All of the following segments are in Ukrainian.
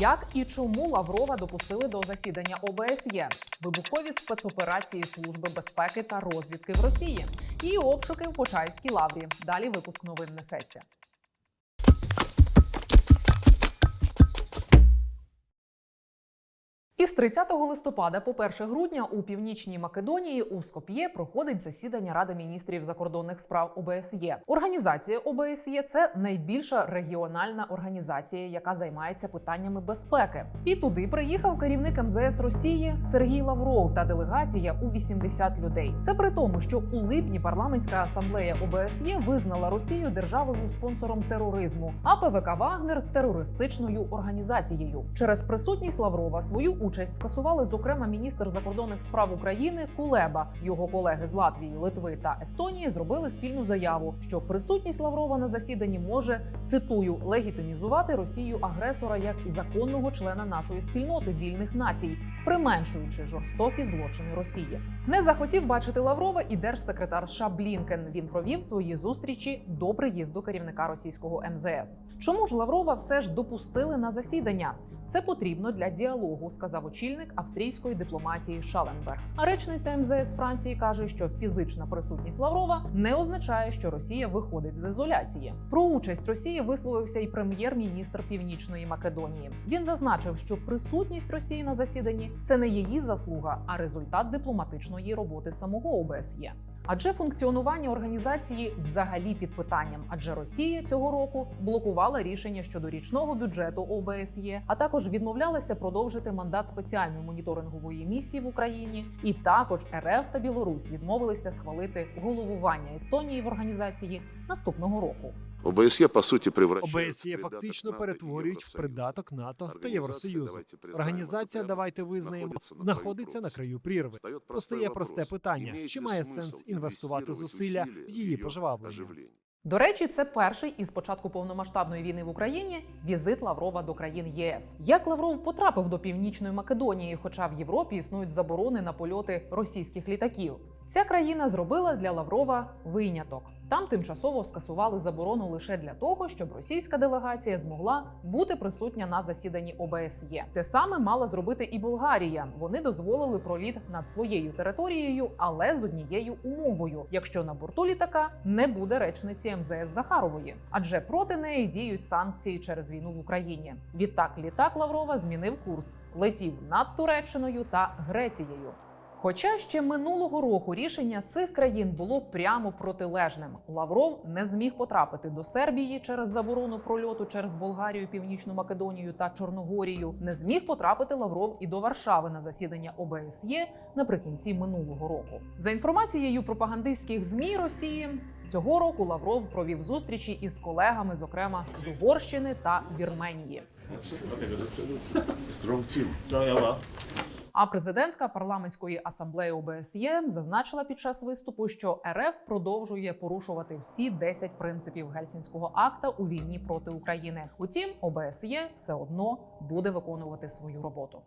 Як і чому Лаврова допустили до засідання ОБСЄ, вибухові спецоперації Служби безпеки та розвідки в Росії і обшуки в Почайській лаврі. Далі випуск новин несеться. Із 30 листопада по 1 грудня у північній Македонії у Скоп'є проходить засідання Ради міністрів закордонних справ ОБСЄ. Організація ОБСЄ це найбільша регіональна організація, яка займається питаннями безпеки. І туди приїхав керівник МЗС Росії Сергій Лавров та делегація у 80 людей. Це при тому, що у липні парламентська асамблея ОБСЄ визнала Росію державою спонсором тероризму, а ПВК Вагнер терористичною організацією. Через присутність Лаврова свою участь скасували зокрема міністр закордонних справ України Кулеба. Його колеги з Латвії, Литви та Естонії зробили спільну заяву, що присутність Лаврова на засіданні може цитую легітимізувати Росію агресора як законного члена нашої спільноти вільних націй, применшуючи жорстокі злочини Росії. Не захотів бачити Лаврова і держсекретар США Блінкен. Він провів свої зустрічі до приїзду керівника російського МЗС. Чому ж Лаврова все ж допустили на засідання? Це потрібно для діалогу, сказав очільник австрійської дипломатії Шаленберг. А речниця МЗС Франції каже, що фізична присутність Лаврова не означає, що Росія виходить з ізоляції. Про участь Росії висловився і прем'єр-міністр Північної Македонії. Він зазначив, що присутність Росії на засіданні це не її заслуга, а результат дипломатичної роботи самого ОБСЄ. Адже функціонування організації взагалі під питанням, адже Росія цього року блокувала рішення щодо річного бюджету ОБСЄ, а також відмовлялася продовжити мандат спеціальної моніторингової місії в Україні. І також РФ та Білорусь відмовилися схвалити головування Естонії в організації наступного року. ОБСЄ, по суті, превращає ОБСЄ фактично перетворюють в придаток НАТО та Євросоюзу. Організація, давайте визнаємо, знаходиться на краю прірви. Постає просте питання: чи має сенс інвестувати зусилля в її пожвавлення? До речі, це перший із початку повномасштабної війни в Україні візит Лаврова до країн ЄС. Як Лавров потрапив до північної Македонії, хоча в Європі існують заборони на польоти російських літаків. Ця країна зробила для Лаврова виняток. Там тимчасово скасували заборону лише для того, щоб російська делегація змогла бути присутня на засіданні ОБСЄ. Те саме мала зробити і Болгарія. Вони дозволили проліт над своєю територією, але з однією умовою: якщо на борту літака не буде речниці МЗС Захарової, адже проти неї діють санкції через війну в Україні. Відтак літак Лаврова змінив курс, летів над Туреччиною та Грецією. Хоча ще минулого року рішення цих країн було прямо протилежним. Лавров не зміг потрапити до Сербії через заборону прольоту через Болгарію, Північну Македонію та Чорногорію. Не зміг потрапити Лавров і до Варшави на засідання ОБСЄ наприкінці минулого року. За інформацією пропагандистських змі Росії. Цього року Лавров провів зустрічі із колегами, зокрема з Угорщини та Вірменії. А президентка парламентської асамблеї ОБСЄ зазначила під час виступу, що РФ продовжує порушувати всі 10 принципів гельсінського акта у війні проти України. Утім, ОБСЄ все одно буде виконувати свою роботу.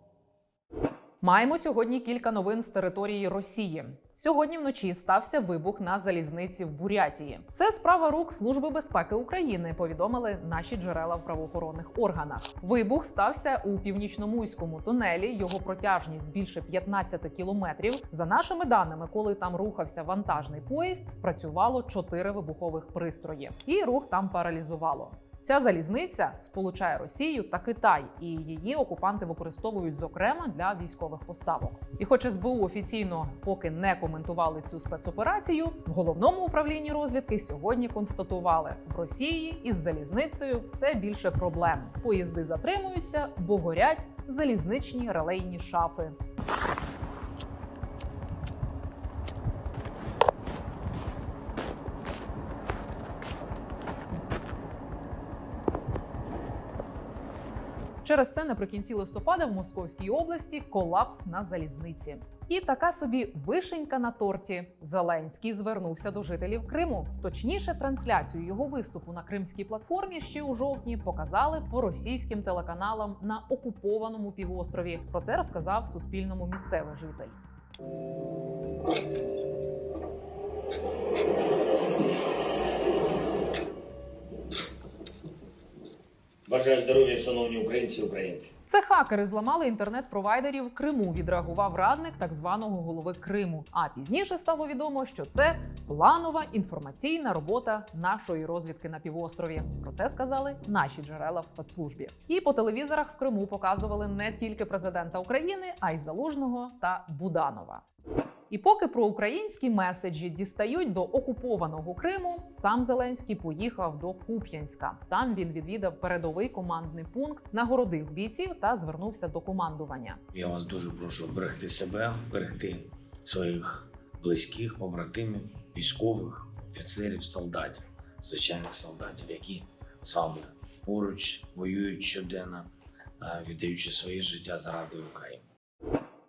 Маємо сьогодні кілька новин з території Росії. Сьогодні вночі стався вибух на залізниці в Бурятії. Це справа рук Служби безпеки України. Повідомили наші джерела в правоохоронних органах. Вибух стався у північномуйському тунелі. Його протяжність більше 15 кілометрів. За нашими даними, коли там рухався вантажний поїзд, спрацювало чотири вибухових пристрої, і рух там паралізувало. Ця залізниця сполучає Росію та Китай, і її окупанти використовують зокрема для військових поставок. І, хоч СБУ офіційно поки не коментували цю спецоперацію, в головному управлінні розвідки сьогодні констатували, в Росії із залізницею все більше проблем. Поїзди затримуються, бо горять залізничні релейні шафи. Через це наприкінці листопада в Московській області колапс на залізниці. І така собі вишенька на торті. Зеленський звернувся до жителів Криму. Точніше, трансляцію його виступу на кримській платформі ще у жовтні показали по російським телеканалам на окупованому півострові. Про це розказав Суспільному місцевий житель. Бажаю здоров'я, шановні українці українки. Це хакери зламали інтернет-провайдерів Криму. Відреагував радник так званого голови Криму. А пізніше стало відомо, що це планова інформаційна робота нашої розвідки на півострові. Про це сказали наші джерела в спецслужбі. І по телевізорах в Криму показували не тільки президента України, а й Залужного та Буданова. І поки проукраїнські меседжі дістають до окупованого Криму, сам Зеленський поїхав до Куп'янська. Там він відвідав передовий командний пункт, нагородив бійців та звернувся до командування. Я вас дуже прошу берегти себе, берегти своїх близьких, побратимів, військових, офіцерів, солдатів, звичайних солдатів, які з вами поруч воюють щоденно, е, віддаючи своє життя заради України.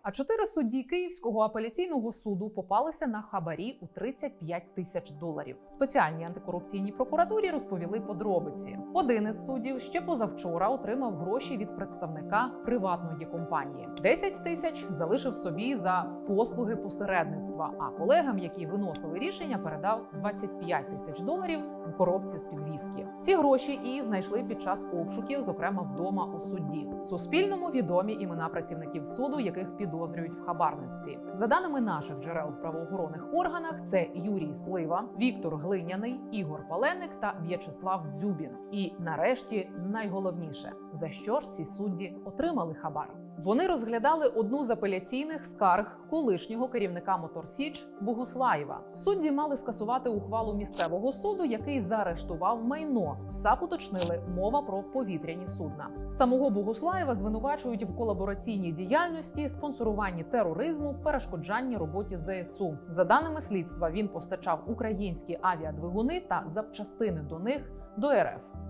А чотири судді Київського апеляційного суду попалися на хабарі у 35 тисяч доларів. Спеціальній антикорупційній прокуратурі розповіли подробиці. Один із суддів ще позавчора отримав гроші від представника приватної компанії. 10 тисяч залишив собі за послуги посередництва. А колегам, які виносили рішення, передав 25 тисяч доларів в коробці з підвіски. Ці гроші і знайшли під час обшуків, зокрема вдома у судді. Суспільному відомі імена працівників суду, яких підозрюють в хабарництві. За даними наших джерел в правоохоронних органах, це Юрій Слива, Віктор Глиняний, Ігор Паленик та В'ячеслав Дзюбін. І нарешті найголовніше за що ж ці судді отримали хабар. Вони розглядали одну з апеляційних скарг колишнього керівника Моторсіч Богуслаєва. Судді мали скасувати ухвалу місцевого суду, який заарештував майно. САП уточнили мова про повітряні судна. Самого Богуслаєва звинувачують в колабораційній діяльності, спонсоруванні тероризму, перешкоджанні роботі ЗСУ. За даними слідства, він постачав українські авіадвигуни та запчастини до них до РФ.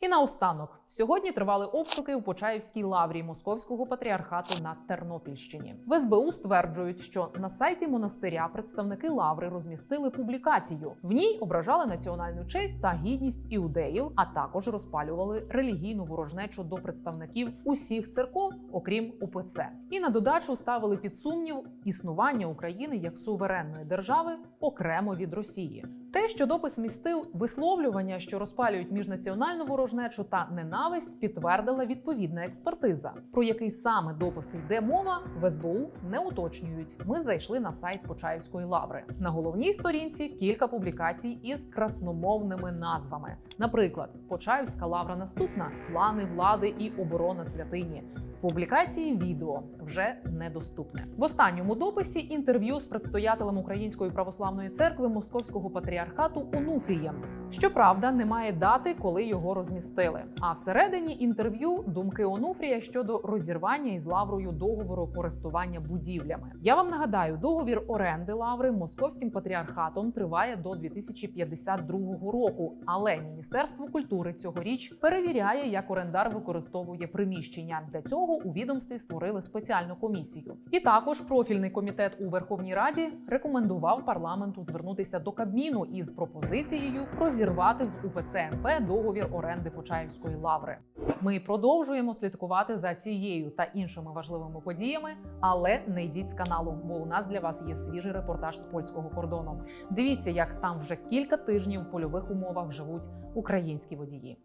І наостанок сьогодні тривали обшуки у Почаївській лаврі Московського патріархату на Тернопільщині. В СБУ стверджують, що на сайті монастиря представники лаври розмістили публікацію. В ній ображали національну честь та гідність іудеїв, а також розпалювали релігійну ворожнечу до представників усіх церков, окрім УПЦ. І на додачу ставили під сумнів існування України як суверенної держави окремо від Росії. Те, що допис містив висловлювання, що розпалюють міжнаціональну ворожнечу та ненависть, підтвердила відповідна експертиза. Про який саме допис йде мова, в СБУ не уточнюють. Ми зайшли на сайт Почаївської лаври. На головній сторінці кілька публікацій із красномовними назвами. Наприклад, Почаївська лавра наступна плани влади і оборона святині. В публікації відео вже недоступне. В останньому дописі інтерв'ю з предстоятелем Української православної церкви Московського патріархату Онуфрієм. Щоправда, немає дати, коли його розмістили. А всередині інтерв'ю думки Онуфрія щодо розірвання із лаврою договору користування будівлями. Я вам нагадаю, договір оренди лаври московським патріархатом триває до 2052 року. Але Міністерство культури цьогоріч перевіряє, як орендар використовує приміщення. Для цього у відомстві створили спеціальну комісію. І також профільний комітет у Верховній Раді рекомендував парламенту звернутися до Кабміну із пропозицією розірвати з УПЦ МП договір оренди Почаївської лаври. Ми продовжуємо слідкувати за цією та іншими важливими подіями, але не йдіть з каналу, бо у нас для вас є свіжий репортаж з польського кордону. Дивіться, як там вже кілька тижнів в польових умовах живуть українські водії.